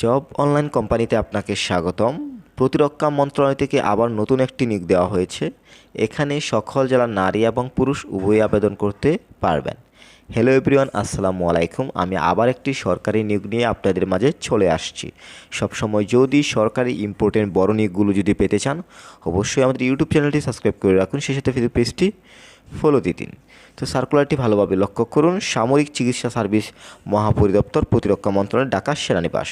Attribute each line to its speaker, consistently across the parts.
Speaker 1: Job online কোম্পানিতে আপনাকে স্বাগতম। প্রতিরক্ষা মন্ত্রণালয় থেকে আবার নতুন একটি নিয়োগ দেওয়া হয়েছে। এখানে সকল জেলার নারী এবং পুরুষ উভয়ই আবেদন করতে পারবেন। হ্যালো এভরিওয়ান আসসালামু আলাইকুম। আমি আবার একটি সরকারি নিয়োগ নিয়ে আপনাদের মাঝে চলে আসছি। সবসময় যদি সরকারি ইম্পর্টেন্ট বড় নিয়োগগুলো যদি পেতে চান, অবশ্যই আমাদের ইউটিউব চ্যানেলটি সাবস্ক্রাইব করে রাখুন। সেই সাথে ফেসবুক পেজটি ফলো দিয়ে দিন। তো সার্কুলারটি ভালোভাবে লক্ষ্য করুন। সামরিক চিকিৎসা সার্ভিস মহাপরিদপ্তর প্রতিরক্ষা মন্ত্রণালয়, ঢাকা সেনানিবাস।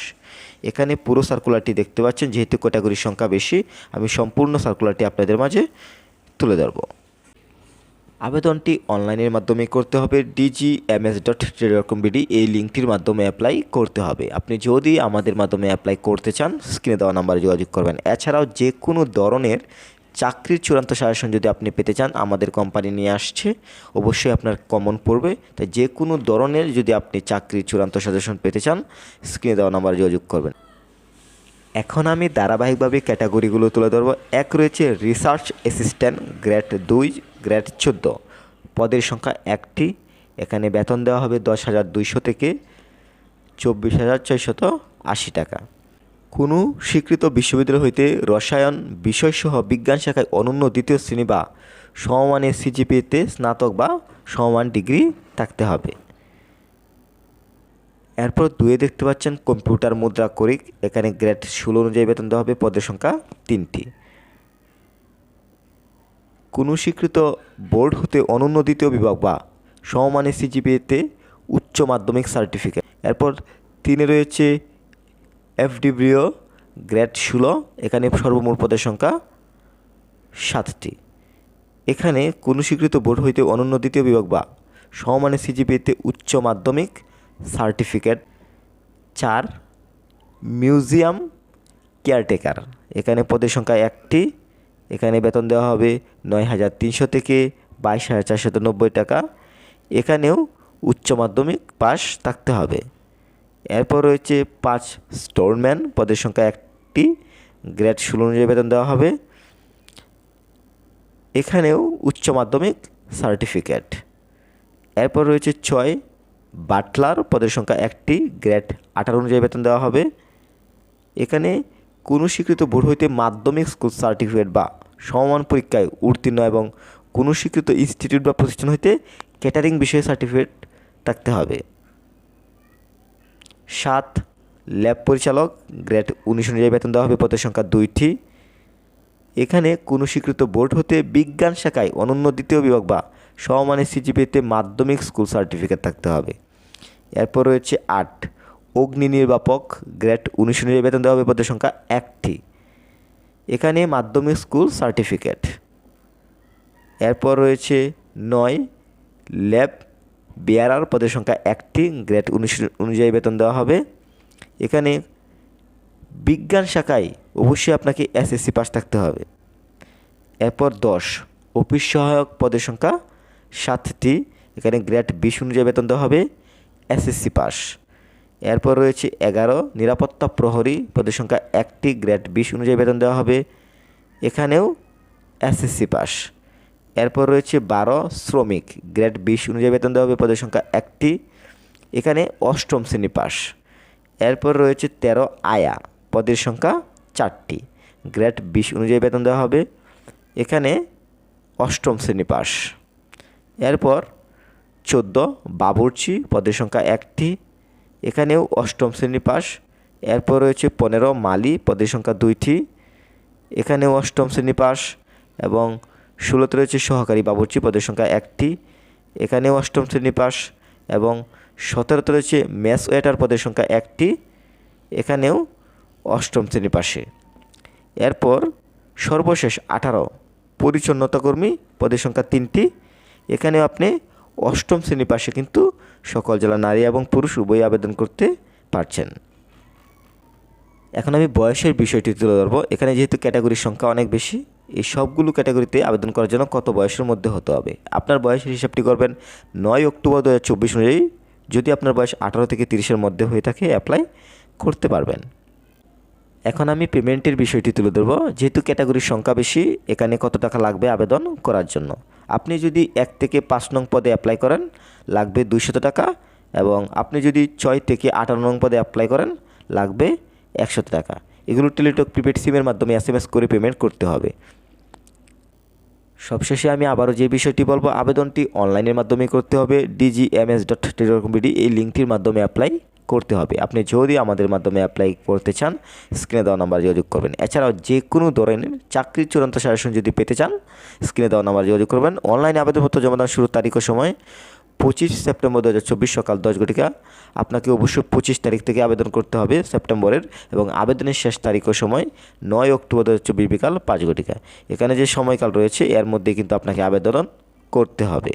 Speaker 1: এখানে পুরো সার্কুলারটি দেখতে পাচ্ছেন, যেহেতু ক্যাটাগরির সংখ্যা বেশি, আমি সম্পূর্ণ সার্কুলারটি আপনাদের মাঝে তুলে ধরবো। আবেদনটি অনলাইনের মাধ্যমে করতে হবে। ডিজিএমএস ডট টেলিকম বিডি এই লিঙ্কটির মাধ্যমে অ্যাপ্লাই করতে হবে। আপনি যদি আমাদের মাধ্যমে অ্যাপ্লাই করতে চান স্ক্রিনে দেওয়া নাম্বারে যোগাযোগ করবেন। এছাড়াও যে কোনো ধরনের চাকরির চূড়ান্ত সাজেশন যদি আপনি পেতে চান, আমাদের কোম্পানি নিয়ে আসছে। অবশ্যই আপনার কমন পড়বে। তাই যে কোনো ধরনের যদি আপনি চাকরির চূড়ান্ত সাজেশন পেতে চান স্ক্রিনে দেওয়া নাম্বারে যোগাযোগ করবেন। এখন আমি ধারাবাহিকভাবে ক্যাটাগরিগুলো তুলে ধরবো। এক রয়েছে রিসার্চ অ্যাসিস্ট্যান্ট গ্রেড দুই গ্রেড চোদ্দ। পদের সংখ্যা একটি। এখানে বেতন দেওয়া হবে দশ হাজার দুইশো থেকে চব্বিশ হাজার ছয়শত আশি টাকা। কোনো স্বীকৃত বিশ্ববিদ্যালয় হইতে রসায়ন বিষয়সহ বিজ্ঞান শাখায় অনন্য দ্বিতীয় শ্রেণি বা সমমানের সিজিপিএতে স্নাতক বা সমমান ডিগ্রি থাকতে হবে। এরপর দুয়ে দেখতে পাচ্ছেন কম্পিউটার মুদ্রা করিক এখানে গ্রেড ষোলো অনুযায়ী বেতন দেওয়া হবে, পদের সংখ্যা তিনটি। কোনো স্বীকৃত বোর্ড হতে অনন্য দ্বিতীয় বিভাগ বা সমমানের সিজিপিএতে উচ্চ মাধ্যমিক সার্টিফিকেট। এরপর তিনে রয়েছে এফডিব্রিও গ্রেড ষোলো, এখানে সর্বমোট পদের সংখ্যা সাতটি। এখানে কোনো স্বীকৃত বোর্ড হইতে অনন্য দ্বিতীয় বিভাগ বা সমমানের সিজিপিএতে উচ্চ মাধ্যমিক সার্টিফিকেট। চার, মিউজিয়াম কেয়ারটেকার, এখানে পদের সংখ্যা একটি। এখানে বেতন দেওয়া হবে নয় হাজার তিনশো থেকে বাইশ হাজার নব্বই টাকা। এখানেও উচ্চ মাধ্যমিক পাস থাকতে হবে। এরপর রয়েছে পাঁচ স্টোরম্যান, পদের সংখ্যা একটি, গ্রেড ষোলো অনুযায়ী বেতন দেওয়া হবে। এখানেও উচ্চ মাধ্যমিক সার্টিফিকেট। এরপর রয়েছে ছয় বাটলার, পদের সংখ্যা একটি, গ্রেড আঠারো অনুযায়ী বেতন দেওয়া হবে। এখানে কোনো স্বীকৃত বোর্ড হইতে মাধ্যমিক স্কুল সার্টিফিকেট বা সমমান পরীক্ষায় উত্তীর্ণ এবং কোনো স্বীকৃত ইনস্টিটিউট বা প্রতিষ্ঠান হইতে ক্যাটারিং বিষয়ে সার্টিফিকেট থাকতে হবে। সাত, ল্যাব পরিচালক, গ্রেড উনিশ অনুযায়ী বেতন দেওয়া হবে, পদের সংখ্যা দুইটি। এখানে কোনো স্বীকৃত বোর্ড হতে বিজ্ঞান শাখায় অনন্য দ্বিতীয় বিভাগ বা সমমানের সিজিপিতে মাধ্যমিক স্কুল সার্টিফিকেট থাকতে হবে। এরপর রয়েছে আট, অগ্নি নির্বাপক, গ্রেড উনিশ অনুযায়ী বেতন দেওয়া হবে, পদের সংখ্যা একটি। এখানে মাধ্যমিক স্কুল সার্টিফিকেট। এরপর রয়েছে নয়, ল্যাব বিয়ারার পদের সংখ্যা একটি, গ্রেড উনিশ অনুযায়ী বেতন দেওয়া হবে। এখানে বিজ্ঞান শাখায় অবশ্যই আপনাকে এসএসসি পাস থাকতে হবে। এরপর দশ, অফিস সহায়ক পদের সংখ্যা সাতটি, এখানে গ্রেড বিশ অনুযায়ী বেতন দেওয়া হবে, এসএসসি পাস এরপর রয়েছে এগারো, নিরাপত্তা প্রহরী পদের সংখ্যা একটি, গ্রেড বিশ অনুযায়ী বেতন দেওয়া হবে। এখানেও এসএসসি পাস এরপর রয়েছে বারো শ্রমিক, গ্রেড বিশ অনুযায়ী বেতন দেওয়া হবে, পদের সংখ্যা একটি। এখানে অষ্টম শ্রেণি পাস। এরপর রয়েছে তেরো আয়া, পদের সংখ্যা চারটি। গ্রেড বিশ অনুযায়ী বেতন দেওয়া হবে, এখানে অষ্টম শ্রেণি পাস। এরপর চোদ্দ বাবুর্চি, পদের সংখ্যা একটি, এখানেও অষ্টম শ্রেণি পাস। এরপর রয়েছে পনেরো মালি, পদের সংখ্যা দুইটি, এখানেও অষ্টম শ্রেণি পাস এবং ষোলোতে রয়েছে সহকারী বাবুর্চি, পদের সংখ্যা একটি। এখানেও অষ্টম শ্রেণি পাস এবং সতেরোতে রয়েছে ম্যাস ওয়েটার, পদের সংখ্যা একটি। এখানেও অষ্টম শ্রেণি পাশে এরপর সর্বশেষ আঠারো, পরিচ্ছন্নতা কর্মী, পদের সংখ্যা তিনটি। এখানেও আপনি অষ্টম শ্রেণি পাশে কিন্তু সকল জেলা নারী এবং পুরুষ উভয়ই আবেদন করতে পারছেন। এখন আমি বয়সের বিষয়টি তুলে ধরবো। এখানে যেহেতু ক্যাটাগরির সংখ্যা অনেক বেশি এই সবগুলো ক্যাটাগরিতে আবেদন করার জন্য কত বয়সের মধ্যে হতে হবে? আপনার বয়সের হিসাবটি করবেন নয় অক্টোবর দু হাজার চব্বিশ অনুযায়ী। যদি আপনার বয়স আঠারো থেকে তিরিশের মধ্যে হয়ে থাকে অ্যাপ্লাই করতে পারবেন। এখন আমি পেমেন্টের বিষয়টি তুলে ধরবো। যেহেতু ক্যাটাগরির সংখ্যা বেশি, এখানে কত টাকা লাগবে আবেদন করার জন্য? আপনি যদি এক থেকে পাঁচ নং পদে অ্যাপ্লাই করেন, লাগবে দুইশত টাকা এবং আপনি যদি ছয় থেকে আঠারো নং পদে অ্যাপ্লাই করেন, লাগবে একশো টাকা। এগুলো টেলিটক প্রিপেড সিমের মাধ্যমে এস করে পেমেন্ট করতে হবে। সবশেষে আমি আবারও যে বিষয়টি বলব, আবেদনটি অনলাইনের মাধ্যমে করতে হবে। ডিজিএমএস ডট টেলিকম এই লিঙ্কটির মাধ্যমে অ্যাপ্লাই করতে হবে। আপনি যদি আমাদের মাধ্যমে অ্যাপ্লাই করতে চান স্ক্রিনে দেওয়া নাম্বার যোগাযোগ করবেন। এছাড়াও যে কোনো ধরনের চাকরির চূড়ান্ত সাজেশন যদি পেতে চান স্ক্রিনে দেওয়া নাম্বার যোগাযোগ করবেন। অনলাইনে আবেদনপত্র জমা দেওয়ার শুরুর তারিখ ও সময় পঁচিশ সেপ্টেম্বর দু হাজার চব্বিশ সকাল দশ ঘটিকা। আপনাকে অবশ্যই পঁচিশ তারিখ থেকে আবেদন করতে হবে সেপ্টেম্বরের এবং আবেদনের শেষ তারিখ ও সময় নয় অক্টোবর দু হাজার চব্বিশ বিকাল পাঁচ ঘটিকা। এখানে যে সময়কাল রয়েছে, এর মধ্যে কিন্তু আপনাকে আবেদন করতে হবে।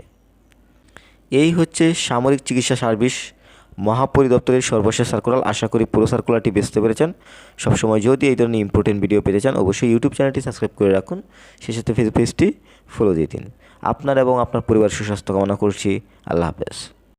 Speaker 1: এই হচ্ছে সামরিক চিকিৎসা সার্ভিস মহাপরিদপ্তরের সর্বশেষ সার্কুলার আশা করি পুরো সার্কুলারটি বেচতে পেরেছেন। সবসময় যদি এই ধরনের ইম্পর্টেন্ট ভিডিও পেতে চান, অবশ্যই ইউটিউব চ্যানেলটি সাবস্ক্রাইব করে রাখুন। সেই সাথে ফেসবুক পেজটি ফলো দিয়ে দিন। আপনার এবং আপনার পরিবার সুস্বাস্থ্য কামনা করছি। আল্লাহ হাফেজ।